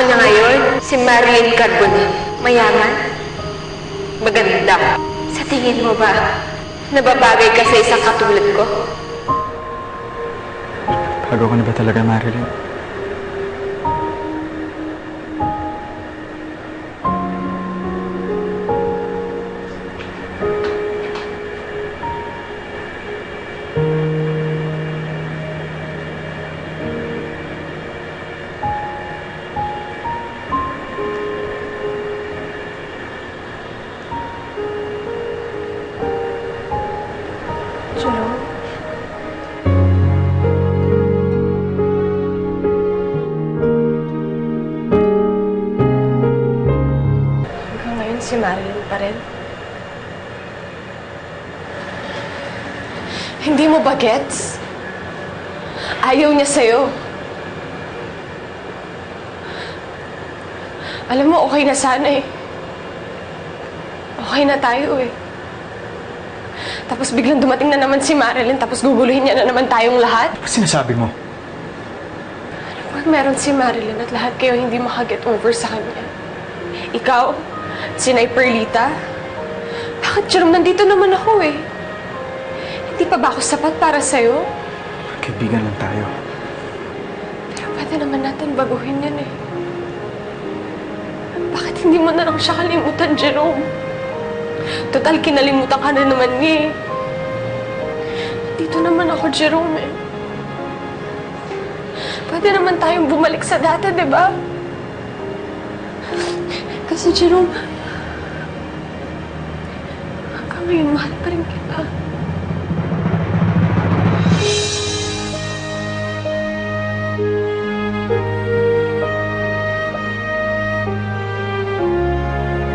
niya ngayon, si Marilyn Carbone. Mayaman. Maganda. Sa tingin mo ba, nababagay ka sa isang katulad ko? Bago ko na ba talaga, Marilyn? Hanggang ngayon si Marilyn pa rin. Hindi mo ba gets? Ayaw niya sa'yo. Alam mo, okay na sana eh. Okay na tayo eh. Tapos biglang dumating na naman si Marilyn, tapos guguluhin niya na naman tayong lahat. Ano sinasabi mo? Pag meron si Marilyn at lahat kayo hindi makaget over sa kanya. Ikaw, si Nay Perlita, bakit Jerome, nandito naman ako eh. Hindi pa ba ako sapat para sa'yo? Kaibigan lang tayo. Pero pwede naman natin baguhin yan eh. Bakit hindi mo na lang siya kalimutan, Jerome? Total, kinalimutan ka na naman niya eh. Dito naman ako, Jerome eh. Pwede naman tayong bumalik sa dati, di ba? Kasi, Jerome, hanggang ngayon, mahal pa rin kita.